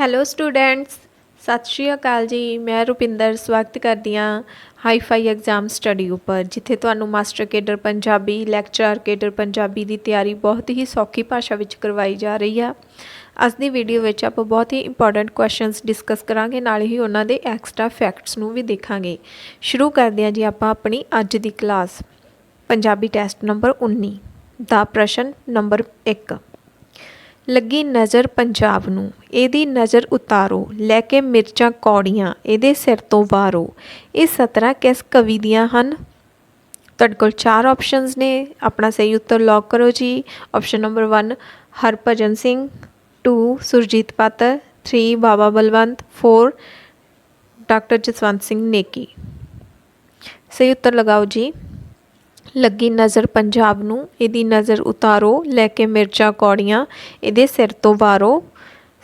Hello students ਸਤਿ ਸ਼੍ਰੀ ਅਕਾਲ ਜੀ। ਮੈਂ ਰੁਪਿੰਦਰ। ਸਵਾਗਤ ਕਰਦੀ ਹਾਂ ਹਾਈਫਾਈ ਐਗਜ਼ਾਮ ਸਟੱਡੀ ਉੱਪਰ, ਜਿੱਥੇ ਤੁਹਾਨੂੰ master cadre Punjabi lecture cadre Punjabi ਦੀ ਤਿਆਰੀ ਬਹੁਤ ਹੀ ਸੌਖੀ ਭਾਸ਼ਾ ਵਿੱਚ ਕਰਵਾਈ ਜਾ ਰਹੀ ਆ। ਅੱਜ ਦੀ ਵੀਡੀਓ ਵਿੱਚ ਆਪਾਂ ਬਹੁਤ ਹੀ ਇੰਪੋਰਟੈਂਟ ਕੁਐਸਚਨਸ ਡਿਸਕਸ ਕਰਾਂਗੇ। ਨਾਲ ਹੀ ਉਹਨਾਂ ਦੇ ਐਕਸਟਰਾ ਫੈਕਟਸ ਨੂੰ ਵੀ ਦੇਖਾਂਗੇ। ਸ਼ੁਰੂ ਕਰਦੇ ਹਾਂ ਜੀ ਆਪਾਂ ਆਪਣੀ ਅੱਜ ਦੀ ਕਲਾਸ ਪੰਜਾਬੀ ਟੈਸਟ ਨੰਬਰ 19 ਦਾ ਪ੍ਰਸ਼ਨ ਨੰਬਰ 1 ਲੱਗੀ ਨਜ਼ਰ ਪੰਜਾਬ ਨੂੰ। ਇਹਦੀ ਨਜ਼ਰ ਉਤਾਰੋ, ਲੈ ਕੇ ਮਿਰਚਾਂ ਕੌੜੀਆਂ, ਇਹਦੇ ਸਿਰ ਤੋਂ ਵਾਰੋ। ਇਹ ਸਤਰਾਂ ਕਿਸ ਕਵੀ ਦੀਆਂ ਹਨ? ਤੁਹਾਡੇ ਕੋਲ ਚਾਰ ਆਪਸ਼ਨਸ ਨੇ। ਆਪਣਾ ਸਹੀ ਉੱਤਰ ਲੌਕ ਕਰੋ ਜੀ। Option number 1 Harbhajan Singh. 2 Surjit Patar. 3 Baba Balwant. 4 doctor Jaswant Singh Neki. ਸਹੀ ਉੱਤਰ ਲਗਾਓ ਜੀ। ਲੱਗੀ ਨਜ਼ਰ ਪੰਜਾਬ ਨੂੰ, ਇਹਦੀ ਨਜ਼ਰ ਉਤਾਰੋ, ਲੈ ਕੇ ਮਿਰਚਾਂ ਕੌੜੀਆਂ, ਇਹਦੇ ਸਿਰ ਤੋਂ ਵਾਰੋ।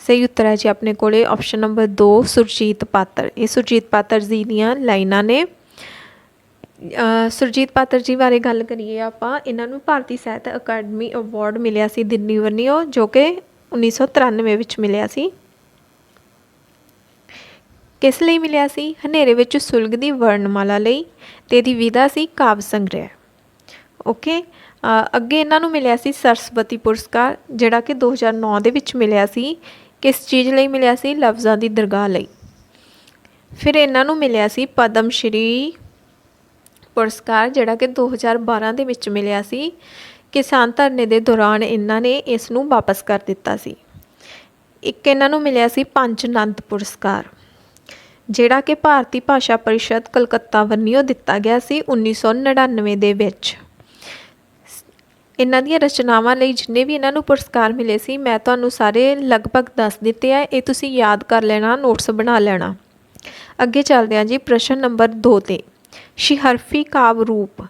ਸਹੀ ਉੱਤਰ ਹੈ ਜੀ ਆਪਣੇ ਕੋਲੇ ਆਪਸ਼ਨ ਨੰਬਰ 2 ਸੁਰਜੀਤ ਪਾਤਰ। ਇਹ ਸੁਰਜੀਤ ਪਾਤਰ ਜੀ ਦੀਆਂ ਲਾਈਨਾਂ ਨੇ। ਸੁਰਜੀਤ ਪਾਤਰ ਜੀ ਬਾਰੇ ਗੱਲ ਕਰੀਏ ਆਪਾਂ, ਇਹਨਾਂ ਨੂੰ ਭਾਰਤੀ ਸਾਹਿਤ ਅਕੈਡਮੀ ਅਵਾਰਡ ਮਿਲਿਆ ਸੀ ਦਿੱਲੀ ਵਰਨੀਓ, ਜੋ ਕਿ 1993 ਵਿੱਚ ਮਿਲਿਆ ਸੀ। ਕਿਸ ਲਈ ਮਿਲਿਆ ਸੀ? ਹਨੇਰੇ ਵਿੱਚ ਸੁਲਗਦੀ ਵਰਣਮਾਲਾ ਲਈ, ਤੇ ਇਹਦੀ ਵਿਧਾ ਸੀ ਕਾਵਿ ਸੰਗ੍ਰਹਿ। ਓਕੇ ਅੱਗੇ ਇਹਨਾਂ ਨੂੰ ਮਿਲਿਆ ਸੀ ਸਰਸਵਤੀ ਪੁਰਸਕਾਰ, ਜਿਹੜਾ ਕਿ 2009 ਦੇ ਵਿੱਚ ਮਿਲਿਆ ਸੀ। ਕਿਸ ਚੀਜ਼ ਲਈ ਮਿਲਿਆ ਸੀ? ਲਫ਼ਜ਼ਾਂ ਦੀ ਦਰਗਾਹ ਲਈ। ਫਿਰ ਇਹਨਾਂ ਨੂੰ ਮਿਲਿਆ ਸੀ ਪਦਮ ਸ਼੍ਰੀ ਪੁਰਸਕਾਰ, ਜਿਹੜਾ ਕਿ 2012 ਦੇ ਵਿੱਚ ਮਿਲਿਆ ਸੀ। ਕਿਸਾਨ ਧਰਨੇ ਦੇ ਦੌਰਾਨ ਇਹਨਾਂ ਨੇ ਇਸ ਨੂੰ ਵਾਪਸ ਕਰ ਦਿੱਤਾ ਸੀ। ਇੱਕ ਇਹਨਾਂ ਨੂੰ ਮਿਲਿਆ ਸੀ ਪੰਜ ਨੰਦ ਪੁਰਸਕਾਰ, ਜਿਹੜਾ ਕਿ ਭਾਰਤੀ ਭਾਸ਼ਾ ਪਰਿਸ਼ਦ ਕਲਕੱਤਾ ਵਰਨੀਓ ਦਿੱਤਾ ਗਿਆ ਸੀ 1999 ਦੇ ਵਿੱਚ। ਇਹਨਾਂ ਦੀਆਂ ਰਚਨਾਵਾਂ ਲਈ ਜਿੰਨੇ ਵੀ ਇਹਨਾਂ ਨੂੰ ਪੁਰਸਕਾਰ ਮਿਲੇ ਸੀ, ਮੈਂ ਤੁਹਾਨੂੰ ਸਾਰੇ ਲਗਭਗ ਦੱਸ ਦਿੱਤੇ ਆ। ਇਹ ਤੁਸੀਂ ਯਾਦ ਕਰ ਲੈਣਾ ਨੋਟਸ ਬਣਾ ਲੈਣਾ। ਅੱਗੇ ਚੱਲਦੇ ਹਾਂ ਜੀ, ਪ੍ਰਸ਼ਨ ਨੰਬਰ 2 ਤੇ। ਸ਼ਿਹਰਫੀ ਕਾਵ ਰੂਪ,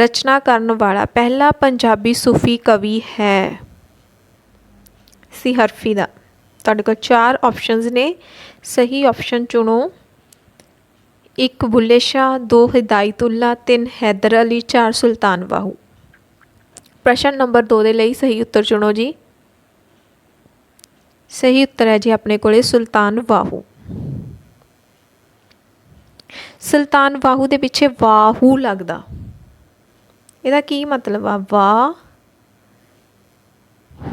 ਰਚਨਾ ਕਰਨ ਵਾਲਾ ਪਹਿਲਾ ਪੰਜਾਬੀ ਸੂਫੀ ਕਵੀ ਹੈ। ਸਿਹਰਫੀ ਦਾ। ਤੁਹਾਡੇ ਕੋਲ ਚਾਰ ਆਪਸ਼ਨਸ ਨੇ। ਸਹੀ ਆਪਸ਼ਨ ਚੁਣੋ। ਇੱਕ ਬੁੱਲੇ ਸ਼ਾਹ, ਦੋ ਹਿਦਾਇਤੁੱਲਾ, ਤਿੰਨ ਹੈਦਰ ਅਲੀ, ਚਾਰ ਸੁਲਤਾਨ ਬਾਹੂ। ਪ੍ਰਸ਼ਨ ਨੰਬਰ 2 ਦੇ ਲਈ ਸਹੀ ਉੱਤਰ ਚੁਣੋ ਜੀ। ਸਹੀ ਉੱਤਰ ਹੈ ਜੀ ਆਪਣੇ ਕੋਲੇ, ਸੁਲਤਾਨ ਵਾਹੂ। ਸੁਲਤਾਨ ਵਾਹੂ ਦੇ ਪਿੱਛੇ ਵਾਹੂ ਲੱਗਦਾ। ਇਹਦਾ ਕੀ ਮਤਲਬ ਆ? ਵਾ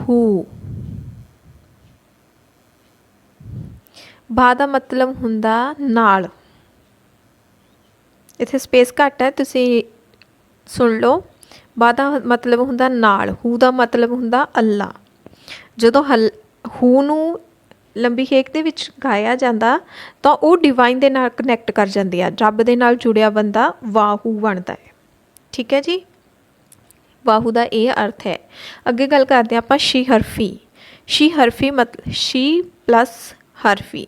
ਹੂ ਬਾ ਦਾ ਮਤਲਬ ਹੁੰਦਾ ਨਾਲ। ਇੱਥੇ ਸਪੇਸ ਘੱਟ ਹੈ, ਤੁਸੀਂ ਸੁਣ ਲਓ। ਬਾ ਦਾ ਮਤਲਬ ਹੁੰਦਾ ਨਾਲ, ਹੂ ਦਾ ਮਤਲਬ ਹੁੰਦਾ ਅੱਲਾ। ਜਦੋਂ ਹਲ, ਹੂ ਨੂੰ ਲੰਬੀ ਹੇਕ ਦੇ ਵਿੱਚ ਗਾਇਆ ਜਾਂਦਾ, ਤਾਂ ਉਹ ਡਿਵਾਈਨ ਦੇ ਨਾਲ ਕਨੈਕਟ ਕਰ ਜਾਂਦੀ ਆ। ਰੱਬ ਦੇ ਨਾਲ ਜੁੜਿਆ ਬੰਦਾ ਵਾਹੂ ਬਣਦਾ ਹੈ। ਠੀਕ ਹੈ ਜੀ? ਵਾਹੂ ਦਾ ਇਹ ਅਰਥ ਹੈ। ਅੱਗੇ ਗੱਲ ਕਰਦੇ ਹਾਂ ਆਪਾਂ ਸ਼ੀ ਹਰਫੀ। ਸ਼ੀ ਹਰਫੀ ਮਤਲਬ ਸ਼ੀ ਪਲੱਸ ਹਰਫੀ।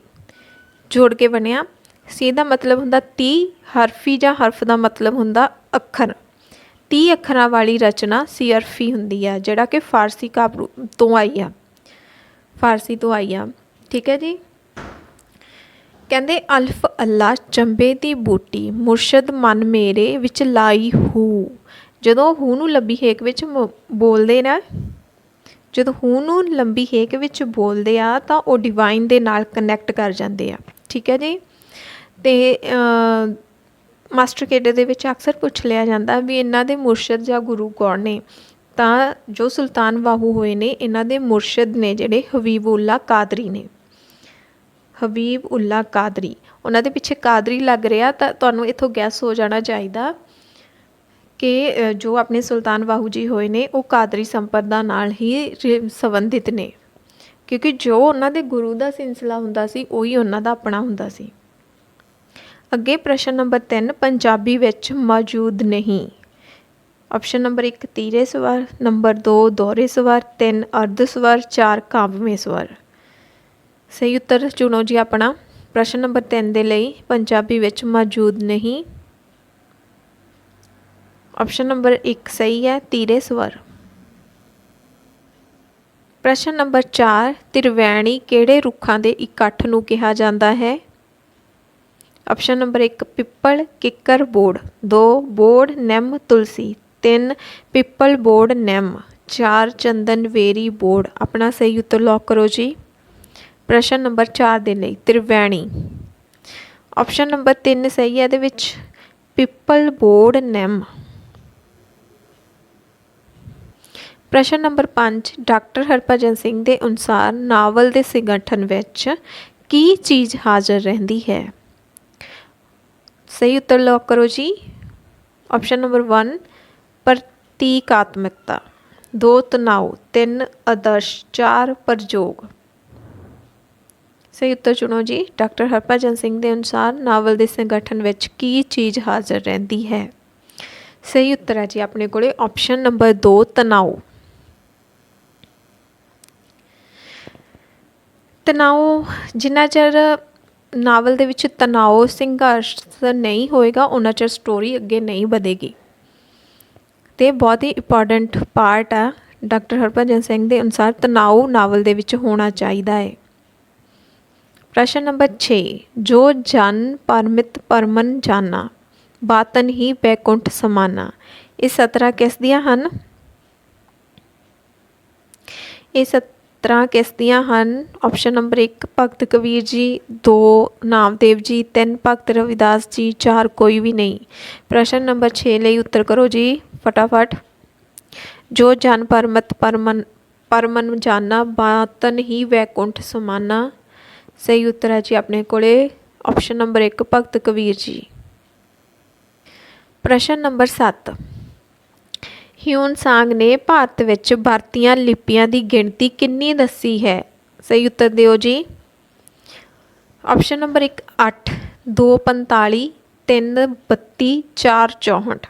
ਜੋੜ ਕੇ ਬਣਿਆ। ਸੀ ਦਾ ਮਤਲਬ ਹੁੰਦਾ 30 ਹਰਫੀ ਜਾਂ ਹਰਫ ਦਾ ਮਤਲਬ ਹੁੰਦਾ ਅੱਖਰ। 30 ਅੱਖਰਾਂ ਵਾਲੀ ਰਚਨਾ ਸੀਅਰਫੀ ਹੁੰਦੀ ਆ, ਜਿਹੜਾ ਕਿ ਫਾਰਸੀ ਕਾਬਰੂ ਤੋਂ ਆਈ ਆ। ਫਾਰਸੀ ਤੋਂ ਆਈ ਆ। ਠੀਕ ਹੈ ਜੀ? ਕਹਿੰਦੇ, ਅਲਫ ਅੱਲਾ, ਚੰਬੇ ਦੀ ਬੂਟੀ, ਮੁਰਸ਼ਦ ਮਨ ਮੇਰੇ ਵਿੱਚ ਲਾਈ ਹੂ। ਜਦੋਂ ਹੂ ਨੂੰ ਲੰਬੀ ਹੇਕ ਵਿੱਚ ਮ- ਬੋਲਦੇ ਨਾ, ਜਦੋਂ ਹੂ ਨੂੰ ਲੰਬੀ ਹੇਕ ਵਿੱਚ ਬੋਲਦੇ ਆ, ਤਾਂ ਉਹ ਡਿਵਾਈਨ ਦੇ ਨਾਲ ਕਨੈਕਟ ਕਰ ਜਾਂਦੇ ਆ। ਠੀਕ ਹੈ ਜੀ? ਤੇ ਮਾਸਟਰ ਕੇਡਰ ਦੇ ਵਿੱਚ ਅਕਸਰ ਪੁੱਛ ਲਿਆ ਜਾਂਦਾ ਵੀ ਇਹਨਾਂ ਦੇ ਮੁਰਸ਼ਦ ਜਾਂ ਗੁਰੂ ਕੌਣ ਨੇ। ਤਾਂ ਜੋ ਸੁਲਤਾਨ ਬਾਹੂ ਹੋਏ ਨੇ, ਇਹਨਾਂ ਦੇ ਮੁਰਸ਼ਦ ਨੇ ਜਿਹੜੇ ਹਬੀਬੁੱਲਾ ਕਾਦਰੀ ਨੇ। ਹਬੀਬ ਉੱਲਾ ਕਾਦਰੀ। ਉਹਨਾਂ ਦੇ ਪਿੱਛੇ ਕਾਦਰੀ ਲੱਗ ਰਿਹਾ, ਤਾਂ ਤੁਹਾਨੂੰ ਇੱਥੋਂ ਗੈਸ ਹੋ ਜਾਣਾ ਚਾਹੀਦਾ ਕਿ ਜੋ ਆਪਣੇ ਸੁਲਤਾਨ ਬਾਹੂ ਜੀ ਹੋਏ ਨੇ, ਉਹ ਕਾਦਰੀ ਸੰਪਰਦਾ ਨਾਲ ਹੀ ਸੰਬੰਧਿਤ ਨੇ। ਕਿਉਂਕਿ ਜੋ ਉਹਨਾਂ ਦੇ ਗੁਰੂ ਦਾ ਸਿਲਸਿਲਾ ਹੁੰਦਾ ਸੀ, ਉਹੀ ਉਹਨਾਂ ਦਾ ਆਪਣਾ ਹੁੰਦਾ ਸੀ। ਅੱਗੇ ਪ੍ਰਸ਼ਨ ਨੰਬਰ 3 ਪੰਜਾਬੀ ਵਿੱਚ ਮੌਜੂਦ ਨਹੀਂ। ਆਪਸ਼ਨ ਨੰਬਰ 1 ਤੀਰੇ ਸਵਰ। ਨੰਬਰ 2 ਦੋਹਰੇ ਸਵਰ। 3 ਅਰਧ ਸਵਰ। 4 ਕਾਵਮੇ ਸਵਰ। ਸਹੀ ਉੱਤਰ ਚੁਣੋ ਜੀ ਆਪਣਾ। ਪ੍ਰਸ਼ਨ ਨੰਬਰ 3 ਦੇ ਲਈ ਪੰਜਾਬੀ ਵਿੱਚ ਮੌਜੂਦ ਨਹੀਂ। ਆਪਸ਼ਨ ਨੰਬਰ 1 ਸਹੀ ਹੈ, ਤੀਰੇ ਸਵਰ। ਪ੍ਰਸ਼ਨ ਨੰਬਰ 4 ਤਿਰਵੈਣੀ ਕਿਹੜੇ ਰੁੱਖਾਂ ਦੇ ਇਕੱਠ ਨੂੰ ਕਿਹਾ ਜਾਂਦਾ ਹੈ? ਆਪਸ਼ਨ ਨੰਬਰ 1 ਪਿੱਪਲ ਕਿੱਕਰ ਬੋੜ 2 ਬੋੜ ਨਿੰਮ ਤੁਲਸੀ 3 ਪਿੱਪਲ ਬੋੜ ਨਿੰਮ 4 ਚੰਦਨ ਵੇਰੀ ਬੋੜ ਆਪਣਾ ਸਹੀ ਉੱਤਰ ਲੌਕ ਕਰੋ ਜੀ। ਪ੍ਰਸ਼ਨ ਨੰਬਰ 4 ਦੇ ਲਈ ਤ੍ਰਿਵੈਣੀ ਆਪਸ਼ਨ ਨੰਬਰ 3 ਸਹੀ ਹੈ ਇਹਦੇ ਵਿੱਚ। ਪਿੱਪਲ ਬੋਰਡ ਨਿੰਮ ਪ੍ਰਸ਼ਨ ਨੰਬਰ 5 ਡਾਕਟਰ ਹਰਭਜਨ ਸਿੰਘ ਦੇ ਅਨੁਸਾਰ ਨਾਵਲ ਦੇ ਸੰਗਠਨ ਵਿੱਚ ਕੀ ਚੀਜ਼ ਹਾਜ਼ਰ ਰਹਿੰਦੀ ਹੈ? ਸਹੀ ਉੱਤਰ ਲੌਕ ਕਰੋ ਜੀ ਆਪਸ਼ਨ ਨੰਬਰ 1 ਪ੍ਰਤੀਕਾਤਮਕਤਾ ਦੋ ਤਣਾਉ ਤਿੰਨ ਆਦਰਸ਼ ਚਾਰ ਪ੍ਰਯੋਗ ਸਹੀ ਉੱਤਰ ਚੁਣੋ ਜੀ ਡਾਕਟਰ ਹਰਭਜਨ ਸਿੰਘ ਦੇ ਅਨੁਸਾਰ ਨਾਵਲ ਦੇ ਸੰਗਠਨ ਵਿੱਚ ਕੀ ਚੀਜ਼ ਹਾਜ਼ਰ ਰਹਿੰਦੀ ਹੈ ਸਹੀ ਉੱਤਰ ਹੈ ਜੀ ਆਪਣੇ ਕੋਲੇ ਆਪਸ਼ਨ ਨੰਬਰ 2 ਤਣਾਉ ਤਣਾਉ ਜਿੰਨਾ ਚਿਰ ਨਾਵਲ ਦੇ ਵਿੱਚ ਤਣਾਉ ਸੰਘਰਸ਼ ਨਹੀਂ ਹੋਏਗਾ, ਉਹਨਾਂ ਚਿਰ ਸਟੋਰੀ ਅੱਗੇ ਨਹੀਂ ਵਧੇਗੀ। ਤੇ ਬਹੁਤ ਹੀ ਇੰਪੋਰਟੈਂਟ ਪਾਰਟ ਆ, ਡਾਕਟਰ ਹਰਭਜਨ ਸਿੰਘ ਦੇ ਅਨੁਸਾਰ ਤਣਾਉ ਨਾਵਲ ਦੇ ਵਿੱਚ ਹੋਣਾ ਚਾਹੀਦਾ ਹੈ। ਪ੍ਰਸ਼ਨ ਨੰਬਰ 6 ਜੋ ਜਨ ਪਰਮਿਤ ਪਰਮਨ ਜਾਨਾ, ਬਾਤਨ ਹੀ ਬੈਕੁੰਠ ਸਮਾਨਾ। ਇਹ ਸਤਰਾ ਕਿਸ ਦੀਆਂ ਹਨ? ਇਹ ਸਤਰਾਂ ਕਿਸ ਦੀਆਂ ਹਨ। ਆਪਸ਼ਨ ਨੰਬਰ 1 ਭਗਤ ਕਬੀਰ ਜੀ 2 ਨਾਮਦੇਵ ਜੀ 3 ਭਗਤ ਰਵਿਦਾਸ ਜੀ 4 ਕੋਈ ਵੀ ਨਹੀਂ। ਪ੍ਰਸ਼ਨ ਨੰਬਰ 6 ਲਈ ਉੱਤਰ ਕਰੋ ਜੀ, ਫਟਾਫਟ। ਜੋ ਜਨ ਪਰਮਤ ਪਰਮਨ ਪਰਮਨ ਜਾਨਾ, ਬਾਤਨ ਹੀ ਵੈਕੁੰਠ ਸਮਾਨਾ। ਸਹੀ ਉੱਤਰ ਹੈ ਜੀ ਆਪਣੇ ਕੋਲੇ। Option number 1 Bhagat Kabir ji. ਪ੍ਰਸ਼ਨ ਨੰਬਰ 7 ਹਿਊਨ ਸਾਂਗ ਨੇ ਭਾਰਤ ਵਿੱਚ ਵਰਤੀਆਂ ਲਿਪੀਆਂ ਦੀ ਗਿਣਤੀ ਕਿੰਨੀ ਦੱਸੀ ਹੈ? ਸਹੀ ਉੱਤਰ ਦਿਓ ਜੀ। ਆਪਸ਼ਨ ਨੰਬਰ 1 8 2 45 3 32 4 64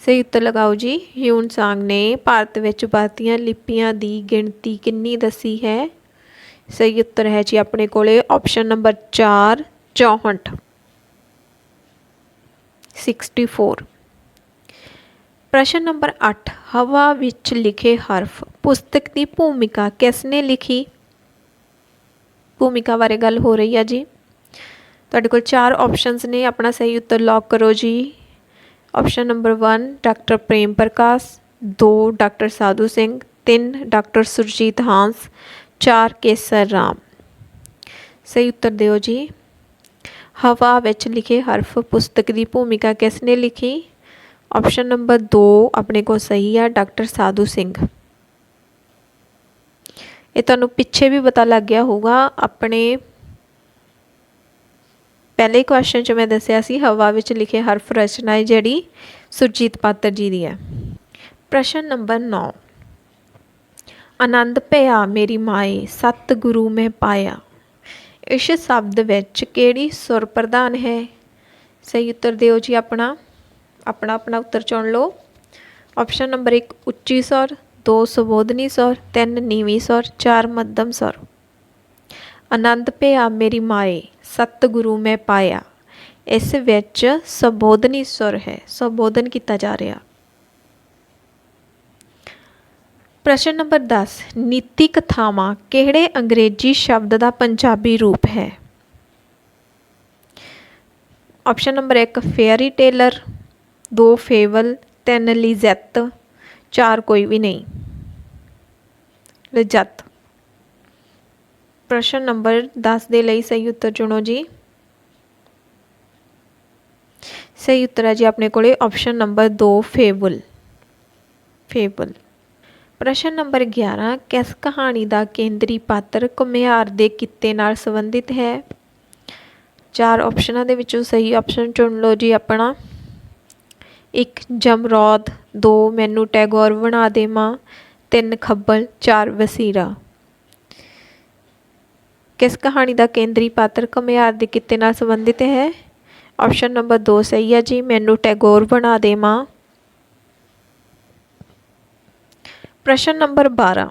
ਸਹੀ ਉੱਤਰ ਲਗਾਓ ਜੀ। ਹਿਊਨ ਸਾਂਗ ਨੇ ਭਾਰਤ ਵਿੱਚ ਵਰਤੀਆਂ ਲਿਪੀਆਂ ਦੀ ਗਿਣਤੀ ਕਿੰਨੀ ਦੱਸੀ ਹੈ? ਸਹੀ ਉੱਤਰ ਹੈ ਜੀ ਆਪਣੇ ਕੋਲੇ। ਆਪਸ਼ਨ ਨੰਬਰ 4 64 64 ਪ੍ਰਸ਼ਨ ਨੰਬਰ 8 ਹਵਾ ਵਿੱਚ ਲਿਖੇ ਹਰਫ, ਪੁਸਤਕ ਦੀ ਭੂਮਿਕਾ ਕਿਸ ਨੇ ਲਿਖੀ? ਭੂਮਿਕਾ ਬਾਰੇ ਗੱਲ ਹੋ ਰਹੀ ਹੈ ਜੀ। ਤੁਹਾਡੇ ਕੋਲ ਚਾਰ ਆਪਸ਼ਨਸ ਨੇ, ਆਪਣਾ ਸਹੀ ਉੱਤਰ ਲੌਕ ਕਰੋ ਜੀ। Option number 1 doctor Prem Prakash. 2 doctor Sadhu Singh. 3 doctor Surjit Hans. 4 Kesar Ram. ਸਹੀ ਉੱਤਰ ਦਿਓ ਜੀ। ਹਵਾ ਵਿੱਚ ਲਿਖੇ ਹਰਫ, ਪੁਸਤਕ ਦੀ ਭੂਮਿਕਾ ਕਿਸ ਨੇ ਲਿਖੀ? ਆਪਸ਼ਨ ਨੰਬਰ 2 ਆਪਣੇ ਕੋਲ ਸਹੀ ਆ ਡਾਕਟਰ ਸਾਧੂ ਸਿੰਘ। ਇਹ ਤੁਹਾਨੂੰ ਪਿੱਛੇ ਵੀ ਪਤਾ ਲੱਗ ਗਿਆ ਹੋਊਗਾ, ਆਪਣੇ ਪਹਿਲੇ ਕੁਐਸਚਨ 'ਚ ਮੈਂ ਦੱਸਿਆ ਸੀ, ਹਵਾ ਵਿੱਚ ਲਿਖੇ ਹਰਫ ਰਚਨਾ ਹੈ ਜਿਹੜੀ ਸੁਰਜੀਤ ਪਾਤਰ ਜੀ ਦੀ ਹੈ। ਪ੍ਰਸ਼ਨ ਨੰਬਰ 9 ਆਨੰਦ ਭਇਆ ਮੇਰੀ ਮਾਏ ਸਤ ਗੁਰੂ ਮੈਂ ਪਾਇਆ। ਇਸ ਸ਼ਬਦ ਵਿੱਚ ਕਿਹੜੀ ਸੁਰ ਪ੍ਰਧਾਨ ਹੈ? ਸਹੀ ਉੱਤਰ ਦਿਓ ਜੀ ਆਪਣਾ। ਆਪਣਾ ਆਪਣਾ ਉੱਤਰ ਚੁਣ ਲਓ। ਆਪਸ਼ਨ ਨੰਬਰ 1 ਉੱਚੀ ਸੁਰ 2 ਸੁਬੋਧਨੀ ਸੁਰ 3 ਨੀਵੀਂ ਸੁਰ 4 ਮੱਧਮ ਸੁਰ। ਆਨੰਦ ਭਿਆ ਮੇਰੀ ਮਾਏ, ਸਤਿਗੁਰੂ ਮੈਂ ਪਾਇਆ। ਇਸ ਵਿੱਚ ਸੰਬੋਧਨੀ ਸੁਰ ਹੈ, ਸੰਬੋਧਨ ਕੀਤਾ ਜਾ ਰਿਹਾ। ਪ੍ਰਸ਼ਨ ਨੰਬਰ 10 ਨੀਤੀ ਕਥਾਵਾਂ ਕਿਹੜੇ ਅੰਗਰੇਜ਼ੀ ਸ਼ਬਦ ਦਾ ਪੰਜਾਬੀ ਰੂਪ ਹੈ? ਆਪਸ਼ਨ ਨੰਬਰ 1 ਫੇਅਰੀ ਟੇਲਰ ਦੋ ਫੇਵਲ, ਤਿੰਨ ਲਿਜੈਤ ਚਾਰ ਕੋਈ ਵੀ ਨਹੀਂ। ਲਿਜਤ। ਪ੍ਰਸ਼ਨ ਨੰਬਰ 10 ਦੇ ਲਈ ਸਹੀ ਉੱਤਰ ਚੁਣੋ ਜੀ। ਸਹੀ ਉੱਤਰ ਹੈ ਜੀ ਆਪਣੇ ਕੋਲੇ ਆਪਸ਼ਨ ਨੰਬਰ 2 ਫੇਵਲ। ਫੇਵਲ। ਪ੍ਰਸ਼ਨ ਨੰਬਰ 11 ਕਿਸ ਕਹਾਣੀ ਦਾ ਕੇਂਦਰੀ ਪਾਤਰ ਘੁਮਿਆਰ ਦੇ ਕਿੱਤੇ ਨਾਲ ਸੰਬੰਧਿਤ ਹੈ? ਚਾਰ ਆਪਸ਼ਨਾਂ ਦੇ ਵਿੱਚੋਂ ਸਹੀ ਆਪਸ਼ਨ ਚੁਣ ਲਓ ਜੀ ਆਪਣਾ। ਇੱਕ ਜਮਰੌਦ ਦੋ ਮੈਨੂੰ ਟੈਗੋਰ ਬਣਾ ਦੇ ਮਾਂ ਤਿੰਨ ਖੱਬਲ, ਚਾਰ ਵਸੀਰਾ। ਕਿਸ ਕਹਾਣੀ ਦਾ ਕੇਂਦਰੀ ਪਾਤਰ ਘੁਮਿਆਰ ਦੇ ਕਿੱਤੇ ਨਾਲ ਸੰਬੰਧਿਤ ਹੈ? ਆਪਸ਼ਨ ਨੰਬਰ 2 ਸਹੀ ਹੈ ਜੀ, ਮੈਨੂੰ ਟੈਗੋਰ ਬਣਾ ਦੇ ਮਾਂ ਪ੍ਰਸ਼ਨ ਨੰਬਰ 12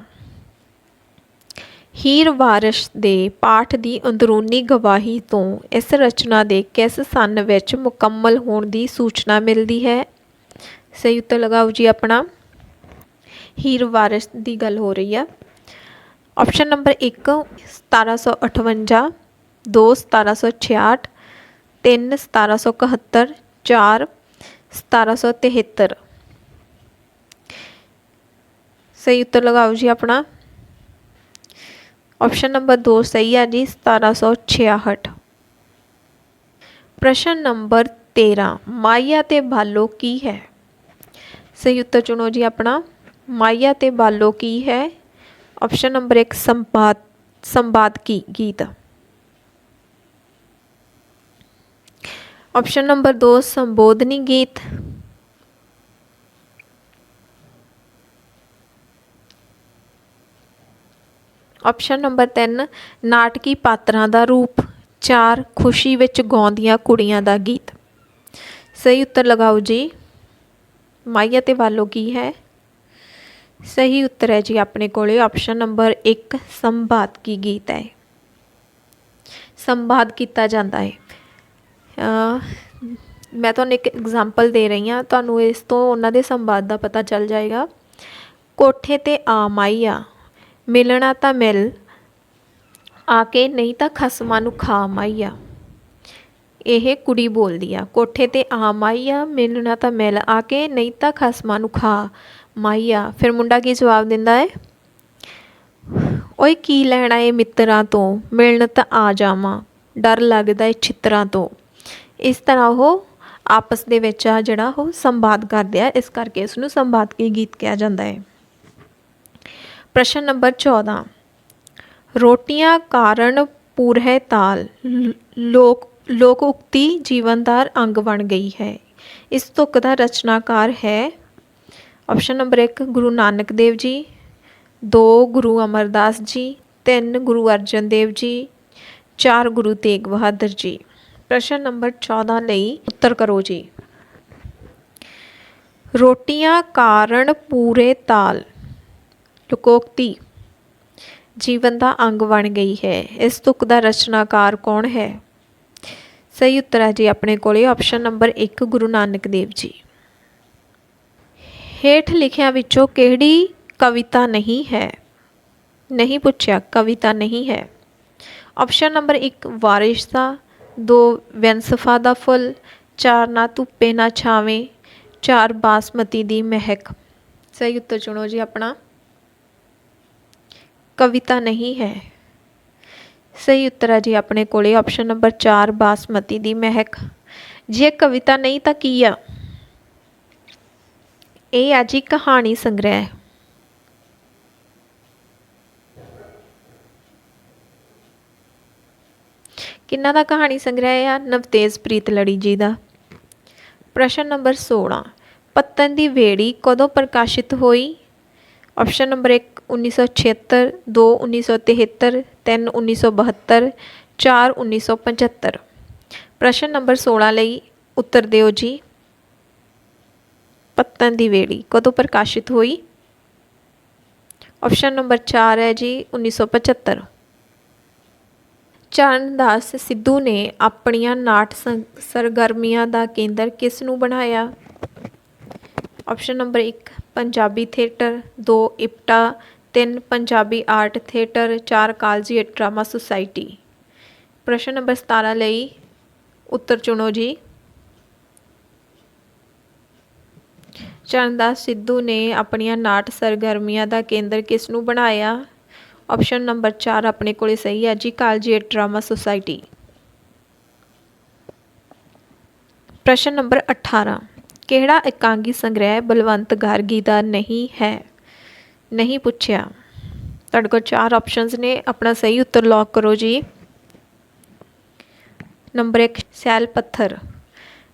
ਹੀਰ ਵਾਰਿਸ ਦੇ ਪਾਠ ਦੀ ਅੰਦਰੂਨੀ ਗਵਾਹੀ ਤੋਂ ਇਸ ਰਚਨਾ ਦੇ ਕਿਸ ਸੰਨ ਵਿੱਚ ਮੁਕੰਮਲ ਹੋਣ ਦੀ ਸੂਚਨਾ ਮਿਲਦੀ ਹੈ? ਸਹੀ ਉੱਤਰ ਲਗਾਓ ਜੀ ਆਪਣਾ ਹੀਰ ਵਾਰਿਸ ਦੀ ਗੱਲ ਹੋ ਰਹੀ ਹੈ ਆਪਸ਼ਨ ਨੰਬਰ 1 1758 2 1766 3 1771 4 1773 ਸਹੀ ਉੱਤਰ ਲਗਾਓ ਜੀ ਆਪਣਾ ਆਪਸ਼ਨ ਨੰਬਰ 2 ਸਹੀ ਹੈ ਜੀ 1766 ਪ੍ਰਸ਼ਨ ਨੰਬਰ 13 ਮਾਇਆ ਤੇ ਬਾਲੋ ਕੀ ਹੈ ਸਹੀ ਉੱਤਰ ਚੁਣੋ ਜੀ ਆਪਣਾ। ਮਾਇਆ ਤੇ ਬਾਲੋ ਕੀ ਹੈ? ਆਪਸ਼ਨ ਨੰਬਰ 1 ਸੰਵਾਦ ਸੰਵਾਦਕੀ ਗੀਤ। ਆਪਸ਼ਨ ਨੰਬਰ 2 ਸੰਬੋਧਨੀ ਗੀਤ। ਆਪਸ਼ਨ ਨੰਬਰ 3 ਨਾਟਕੀ ਪਾਤਰਾਂ ਦਾ ਰੂਪ। 4 ਖੁਸ਼ੀ ਵਿੱਚ ਗਾਉਂਦੀਆਂ ਕੁੜੀਆਂ ਦਾ ਗੀਤ। ਸਹੀ ਉੱਤਰ ਲਗਾਓ ਜੀ। ਮਾਈਆ ਤੇ ਵਾਲੋ ਕੀ ਹੈ? ਸਹੀ ਉੱਤਰ ਹੈ ਜੀ ਆਪਣੇ ਕੋਲੇ ਆਪਸ਼ਨ ਨੰਬਰ 1 ਸੰਵਾਦਕੀ ਗੀਤ ਹੈ? ਸੰਵਾਦ ਕੀਤਾ ਜਾਂਦਾ ਹੈ। ਮੈਂ ਤੁਹਾਨੂੰ ਇੱਕ ਐਗਜ਼ਾਮਪਲ ਦੇ ਰਹੀ ਹਾਂ, ਤੁਹਾਨੂੰ ਇਸ ਤੋਂ ਉਹਨਾਂ ਦੇ ਸੰਵਾਦ ਦਾ ਪਤਾ ਚੱਲ ਜਾਏਗਾ। ਕੋਠੇ ਤੇ ਆ ਮਾਈਆ ਮਿਲਣਾ ਤਾਂ ਮਿਲ, ਆ ਕੇ ਨਹੀਂ ਤਾਂ ਖਸਮਾਂ ਨੂੰ ਖਾ ਮਾਈਆ ਇਹ ਕੁੜੀ ਬੋਲਦੀ ਆ, ਕੋਠੇ ਤੇ ਆ ਮਾਈਆ ਮਿਲਣਾ ਤਾਂ ਮਿਲ ਆ ਕੇ, ਨਹੀਂ ਤਾਂ ਖਸਮਾਂ ਨੂੰ ਖਾ। ਮਾਈਆ, ਫਿਰ ਮੁੰਡਾ ਕੀ ਜਵਾਬ ਦਿੰਦਾ ਹੈ ਓਏ ਕੀ ਲੈਣਾ ਏ ਮਿੱਤਰਾਂ ਤੋਂ? ਮਿਲਣ ਤਾਂ ਆ ਜਾਵਾਂ। ਡਰ ਲੱਗਦਾ ਏ ਛਿੱਤਰਾਂ ਤੋਂ। ਇਸ ਤਰ੍ਹਾਂ ਉਹ ਆਪਸ ਦੇ ਵਿੱਚ ਆ ਜਿਹੜਾ ਉਹ ਸੰਵਾਦ ਕਰਦੇ ਆ, ਇਸ ਕਰਕੇ ਇਸ ਨੂੰ ਸੰਵਾਦਕੀ ਗੀਤ ਕਿਹਾ ਜਾਂਦਾ ਹੈ ਪ੍ਰਸ਼ਨ ਨੰਬਰ 14 ਰੋਟੀਆਂ ਕਾਰਨ ਪੂਰਹਿ ਤਾਲ। ਲੋਕ ਲੋਕ ਉਕਤੀ ਜੀਵਨਦਾਰ ਅੰਗ ਬਣ ਗਈ ਹੈ। ਇਸ ਤੁਕ ਦਾ ਰਚਨਾਕਾਰ ਹੈ। Option number 1 Guru Nanak Dev ji 2 Guru Amardas ji 3 Guru Arjan Dev ji 4 Guru Tegh Bahadur ji. ਪ੍ਰਸ਼ਨ ਨੰਬਰ 14 ਲਈ ਉੱਤਰ ਕਰੋ ਜੀ। ਰੋਟੀਆਂ ਕਾਰਨ ਪੂਰੇ ਤਾਲ। ਲੁਕੋਕਤੀ ਜੀਵਨ ਦਾ ਅੰਗ ਬਣ ਗਈ ਹੈ। ਇਸ ਤੁਕ ਦਾ ਰਚਨਾਕਾਰ ਕੌਣ ਹੈ? ਸਹੀ ਉੱਤਰ ਹੈ ਜੀ ਆਪਣੇ ਕੋਲੇ ਆਪਸ਼ਨ ਨੰਬਰ 1 ਗੁਰੂ ਨਾਨਕ ਦੇਵ ਜੀ। ਹੇਠ ਲਿਖਿਆਂ ਵਿੱਚੋਂ ਕਿਹੜੀ ਕਵਿਤਾ ਨਹੀਂ ਹੈ? ਨਹੀਂ ਪੁੱਛਿਆ, ਕਵਿਤਾ ਨਹੀਂ ਹੈ। ਆਪਸ਼ਨ ਨੰਬਰ 1 ਵਾਰਿਸ਼ ਦਾ 2 ਵੈਨਸਫਾ ਦਾ ਫੁੱਲ 4 ਨਾ ਧੁੱਪੇ, ਨਾ ਛਾਵੇਂ 4 ਬਾਸਮਤੀ ਦੀ ਮਹਿਕ। ਸਹੀ ਉੱਤਰ ਚੁਣੋ ਜੀ ਆਪਣਾ। ਕਵਿਤਾ ਨਹੀਂ ਹੈ। ਸਹੀ ਉੱਤਰ ਹੈ ਜੀ ਆਪਣੇ ਕੋਲੇ ਆਪਸ਼ਨ ਨੰਬਰ 4 ਬਾਸਮਤੀ ਦੀ ਮਹਿਕ। ਜੇ ਕਵਿਤਾ ਨਹੀਂ ਤਾਂ ਕੀ ਆ? ਇਹ ਆ ਜੀ ਕਹਾਣੀ ਸੰਗ੍ਰਹਿ। ਕਿੰਨਾ ਦਾ ਕਹਾਣੀ ਸੰਗ੍ਰਹਿ ਆ? ਨਵਤੇਜ ਪ੍ਰੀਤ ਲੜੀ ਜੀ ਦਾ। ਪ੍ਰਸ਼ਨ ਨੰਬਰ 16 ਪੱਤਨ ਦੀ ਵੇੜੀ ਕਦੋਂ ਪ੍ਰਕਾਸ਼ਿਤ ਹੋਈ? ਆਪਸ਼ਨ ਨੰਬਰ 1 ਉੱਨੀ ਸੌ ਛਿਹੱਤਰ, ਦੋ ਉੱਨੀ ਸੌ ਤਿਹੱਤਰ, ਤਿੰਨ ਉੱਨੀ ਸੌ ਬਹੱਤਰ, ਚਾਰ ਉੱਨੀ ਸੌ ਪੰਝੱਤਰ। ਪ੍ਰਸ਼ਨ ਨੰਬਰ 16 ਲਈ ਉੱਤਰ ਦਿਓ ਜੀ। ਪੱਤਨ ਦੀ ਵੇੜੀ ਕਦੋਂ ਪ੍ਰਕਾਸ਼ਿਤ ਹੋਈ? ਆਪਸ਼ਨ ਨੰਬਰ 4 ਹੈ ਜੀ 1975 ਚਰਨਦਾਸ ਸਿੱਧੂ ਨੇ ਆਪਣੀਆਂ ਨਾਟ ਸਰਗਰਮੀਆਂ ਦਾ ਕੇਂਦਰ ਕਿਸ ਨੂੰ ਬਣਾਇਆ? Option number 1 Punjabi theatre 2 IPTA ਤਿੰਨ ਪੰਜਾਬੀ ਆਰਟ ਥੀਏਟਰ, ਚਾਰ ਕਾਲਜੀਏਟ ਡਰਾਮਾ ਸੁਸਾਇਟੀ। ਪ੍ਰਸ਼ਨ ਨੰਬਰ 17 ਲਈ ਉੱਤਰ ਚੁਣੋ ਜੀ। ਚਰਨਦਾਸ ਸਿੱਧੂ ਨੇ ਆਪਣੀਆਂ ਨਾਟ ਸਰਗਰਮੀਆਂ ਦਾ ਕੇਂਦਰ ਕਿਸ ਨੂੰ ਬਣਾਇਆ? ਆਪਸ਼ਨ ਨੰਬਰ 4 ਆਪਣੇ ਕੋਲੇ ਸਹੀ ਹੈ ਜੀ ਕਾਲਜੀਏਟ ਡਰਾਮਾ ਸੁਸਾਇਟੀ। ਪ੍ਰਸ਼ਨ ਨੰਬਰ 18 ਕਿਹੜਾ ਇਕਾਂਗੀ ਸੰਗ੍ਰਹਿ ਬਲਵੰਤ ਗਾਰਗੀ ਦਾ ਨਹੀਂ ਹੈ? ਨਹੀਂ ਪੁੱਛਿਆ। ਤੁਹਾਡੇ ਕੋਲ ਚਾਰ ਆਪਸ਼ਨਸ ਨੇ। ਆਪਣਾ ਸਹੀ ਉੱਤਰ ਲੌਕ ਕਰੋ ਜੀ। Number 1 cell Pathar.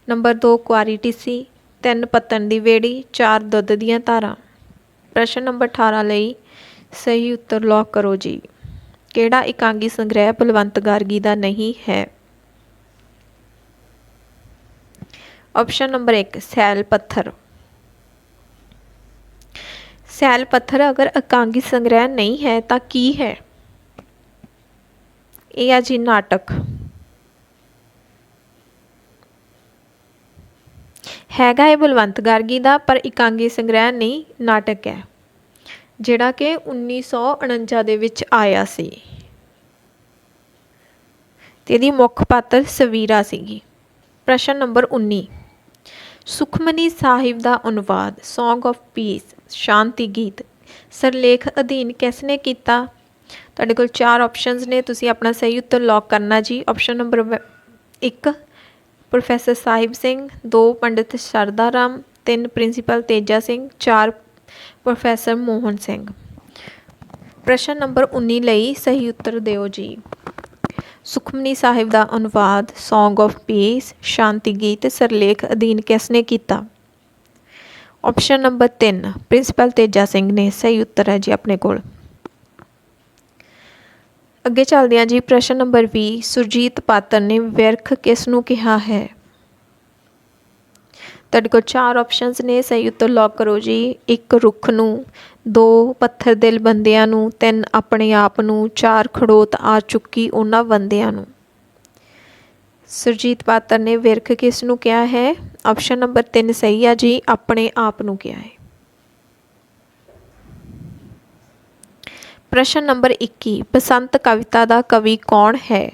ਨੰਬਰ 2 ਕੁਆਰੀ ਟੀਸੀ। 3 ਪੱਤਨ ਦੀ ਵੇੜੀ। ਚਾਰ, ਦੁੱਧ ਦੀਆਂ ਧਾਰਾਂ ਪ੍ਰਸ਼ਨ ਨੰਬਰ 18 ਲਈ ਸਹੀ ਉੱਤਰ ਲੌਕ ਕਰੋ ਜੀ। ਕਿਹੜਾ ਇਕਾਂਗੀ ਸੰਗ੍ਰਹਿ ਬਲਵੰਤ ਗਾਰਗੀ ਦਾ ਨਹੀਂ ਹੈ? ਆਪਸ਼ਨ ਨੰਬਰ 1 ਸੈਲ ਪੱਥਰ। ਸੈਲ ਪੱਥਰ ਅਗਰ ਇਕਾਂਗੀ ਸੰਗ੍ਰਹਿ ਨਹੀਂ ਹੈ, ਤਾਂ ਕੀ ਹੈ? ਇਹ ਆ ਜੀ ਨਾਟਕ। ਹੈਗਾ ਇਹ ਬਲਵੰਤ ਗਾਰਗੀ ਦਾ, ਪਰ ਇਕਾਂਗੀ ਸੰਗ੍ਰਹਿ ਨਹੀਂ, ਨਾਟਕ ਹੈ। ਜਿਹੜਾ ਕਿ 1949 ਦੇ ਵਿੱਚ ਆਇਆ ਸੀ। ਤੇ ਇਹਦੀ ਮੁੱਖ ਪਾਤਰ ਸਵੀਰਾ ਸੀਗੀ। ਪ੍ਰਸ਼ਨ ਨੰਬਰ 19 ਸੁਖਮਨੀ ਸਾਹਿਬ ਦਾ ਅਨੁਵਾਦ, Song of Peace ਸ਼ਾਂਤੀ ਗੀਤ। ਸਰਲੇਖ ਅਧੀਨ ਕਿਸ ਨੇ ਕੀਤਾ? ਤੁਹਾਡੇ ਕੋਲ ਚਾਰ ਆਪਸ਼ਨਸ ਨੇ, ਤੁਸੀਂ ਆਪਣਾ ਸਹੀ ਉੱਤਰ ਲੌਕ ਕਰਨਾ ਜੀ। Option number 1 professor Sahib Singh 2 Pandit Sharda Ram 3 principal Teja Singh 4 professor Mohan Singh. ਪ੍ਰਸ਼ਨ ਨੰਬਰ 19 ਲਈ ਸਹੀ ਉੱਤਰ ਦਿਓ ਜੀ। ਸੁਖਮਨੀ ਸਾਹਿਬ ਦਾ ਅਨੁਵਾਦ, Song of Peace, ਸ਼ਾਂਤੀ ਗੀਤ, ਸਰਲੇਖ ਅਧੀਨ ਕਿਸ ਨੇ ਕੀਤਾ? Option number 3 principal Teja Singh ਨੇ ਸਹੀ ਉੱਤਰ ਹੈ ਜੀ ਆਪਣੇ ਕੋਲ। ਅੱਗੇ ਚੱਲਦੇ ਹਾਂ ਜੀ, ਪ੍ਰਸ਼ਨ ਨੰਬਰ 20 ਸੁਰਜੀਤ ਪਾਤਰ ਨੇ ਵਿਅਰਖ ਕਿਸ ਨੂੰ ਕਿਹਾ ਹੈ? ਤੁਹਾਡੇ ਕੋਲ ਚਾਰ ਆਪਸ਼ਨਸ ਨੇ, ਸਹੀ ਉੱਤਰ ਲੌਕ ਕਰੋ ਜੀ। ਇੱਕ ਰੁੱਖ ਨੂੰ, ਦੋ ਪੱਥਰ ਦਿਲ ਬੰਦਿਆਂ ਨੂੰ, ਤਿੰਨ ਆਪਣੇ ਆਪ ਨੂੰ, ਚਾਰ ਖੜੋਤ ਆ ਚੁੱਕੀ ਉਹਨਾਂ ਬੰਦਿਆਂ ਨੂੰ। ਸੁਰਜੀਤ ਪਾਤਰ ਨੇ ਵਿਰਖ ਕਿਸ ਨੂੰ ਕਿਹਾ ਹੈ? ਆਪਸ਼ਨ ਨੰਬਰ 3 ਸਹੀ ਆ ਜੀ, ਆਪਣੇ ਆਪ ਨੂੰ ਕਿਹਾ ਹੈ। ਪ੍ਰਸ਼ਨ ਨੰਬਰ 21 ਬਸੰਤ ਕਵਿਤਾ ਦਾ ਕਵੀ ਕੌਣ ਹੈ?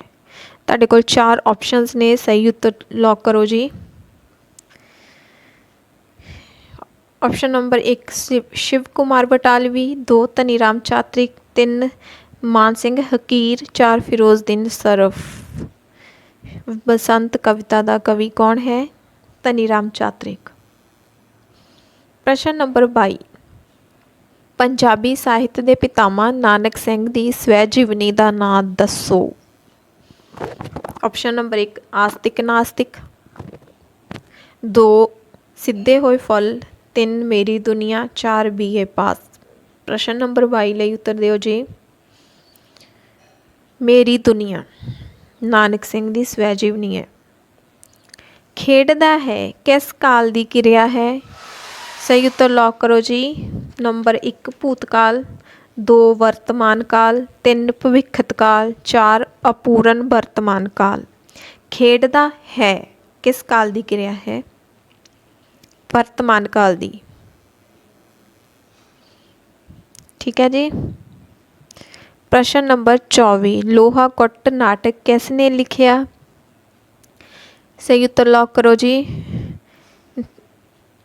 ਤੁਹਾਡੇ ਕੋਲ ਚਾਰ ਆਪਸ਼ਨਸ ਨੇ, ਸਹੀ ਉੱਤਰ ਲੌਕ ਕਰੋ ਜੀ। Option number 1 Shiv Kumar Batalvi 2 Dhaniram Chatrik 3 Man Singh Hakir 4 Firozdin Sharaf. ਬਸੰਤ ਕਵਿਤਾ ਦਾ ਕਵੀ ਕੌਣ ਹੈ? ਧਨੀਰਾਮ ਚਾਤਰਿਕ। ਪ੍ਰਸ਼ਨ ਨੰਬਰ 22 ਪੰਜਾਬੀ ਸਾਹਿਤ ਦੇ ਪਿਤਾਮਾ ਨਾਨਕ ਸਿੰਘ ਦੀ ਸਵੈ ਜੀਵਨੀ ਦਾ ਨਾਂ ਦੱਸੋ। ਆਪਸ਼ਨ ਨੰਬਰ 1 ਆਸਤਿਕ ਨਾਸਤਿਕ। 2 ਸਿੱਧੇ ਹੋਏ ਫੁੱਲ। 3 ਮੇਰੀ ਦੁਨੀਆ। 4 ਬੀਏ ਪਾਸ। ਪ੍ਰਸ਼ਨ ਨੰਬਰ 22 ਲਈ ਉੱਤਰ ਦਿਓ ਜੀ। ਮੇਰੀ ਦੁਨੀਆ। ਨਾਨਕ ਸਿੰਘ ਦੀ ਸਵੈ ਜੀਵਨੀ ਹੈ। ਖੇਡਦਾ ਹੈ, ਕਿਸ ਕਾਲ ਦੀ ਕਿਰਿਆ ਹੈ? ਸਹੀ ਉੱਤਰ ਲੌਕ ਕਰੋ ਜੀ। ਨੰਬਰ 1 ਭੂਤਕਾਲ 2 ਵਰਤਮਾਨ ਕਾਲ 3 ਭਵਿੱਖਤ ਕਾਲ 4 ਅਪੂਰਨ ਵਰਤਮਾਨ ਕਾਲ। ਖੇਡਦਾ ਹੈ, ਕਿਸ ਕਾਲ ਦੀ ਕਿਰਿਆ ਹੈ? ਵਰਤਮਾਨ ਕਾਲ ਦੀ। ਠੀਕ ਹੈ ਜੀ। ਪ੍ਰਸ਼ਨ ਨੰਬਰ 24 ਲੋਹਾ ਕੁੱਟ ਨਾਟਕ ਕਿਸ ਨੇ ਲਿਖਿਆ? ਸਹੀ ਉੱਤਰ ਲੌਕ ਕਰੋ ਜੀ।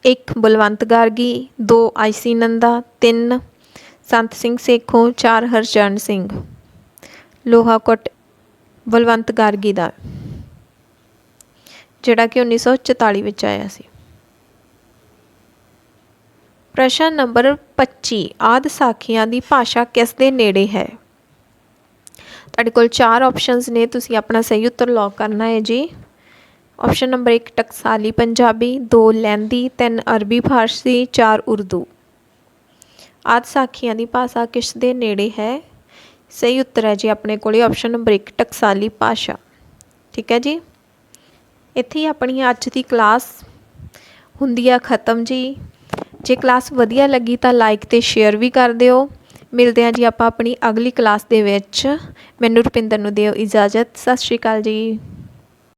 ਇੱਕ, ਬਲਵੰਤ ਗਾਰਗੀ 2 ਆਈਸੀ ਨੰਦਾ, ਤਿੰਨ, ਸੰਤ ਸਿੰਘ ਸੇਖੋਂ, ਚਾਰ, ਹਰਚਰਨ ਸਿੰਘ। ਲੋਹਾ ਕੁੱਟ ਬਲਵੰਤ ਗਾਰਗੀ ਦਾ, ਜਿਹੜਾ ਕਿ 1944 ਵਿੱਚ ਆਇਆ ਸੀ। ਪ੍ਰਸ਼ਨ ਨੰਬਰ 25 ਆਦ ਸਾਖੀਆਂ ਦੀ ਭਾਸ਼ਾ ਕਿਸ ਦੇ ਨੇੜੇ ਹੈ? ਤੁਹਾਡੇ ਕੋਲ ਚਾਰ ਆਪਸ਼ਨਸ ਨੇ, ਤੁਸੀਂ ਆਪਣਾ ਸਹੀ ਉੱਤਰ ਲੌਕ ਕਰਨਾ ਹੈ ਜੀ। ਆਪਸ਼ਨ ਨੰਬਰ 1 ਟਕਸਾਲੀ ਪੰਜਾਬੀ 2 ਲਹਿੰਦੀ 3 ਅਰਬੀ ਫਾਰਸੀ 4 ਉਰਦੂ। ਆਦ ਸਾਖੀਆਂ ਦੀ ਭਾਸ਼ਾ ਕਿਸ ਦੇ ਨੇੜੇ ਹੈ? ਸਹੀ ਉੱਤਰ ਹੈ ਜੀ ਆਪਣੇ ਕੋਲੇ ਆਪਸ਼ਨ ਨੰਬਰ 1 ਟਕਸਾਲੀ ਭਾਸ਼ਾ। ਠੀਕ ਹੈ ਜੀ? ਇੱਥੇ ਆਪਣੀ ਅੱਜ ਦੀ ਕਲਾਸ ਹੁੰਦੀ ਆ ਖਤਮ ਜੀ। ਜੇ ਕਲਾਸ ਵਧੀਆ ਲੱਗੀ ਤਾਂ ਲਾਈਕ ਤੇ ਸ਼ੇਅਰ ਵੀ ਕਰ ਦਿਓ। ਮਿਲਦੇ ਹਾਂ ਜੀ ਆਪਾਂ ਆਪਣੀ ਅਗਲੀ ਕਲਾਸ ਦੇ ਵਿੱਚ। ਮੈਨੂੰ ਰੁਪਿੰਦਰ ਨੂੰ ਦਿਓ ਇਜਾਜ਼ਤ। ਸਤਿ ਸ਼੍ਰੀ ਅਕਾਲ ਜੀ।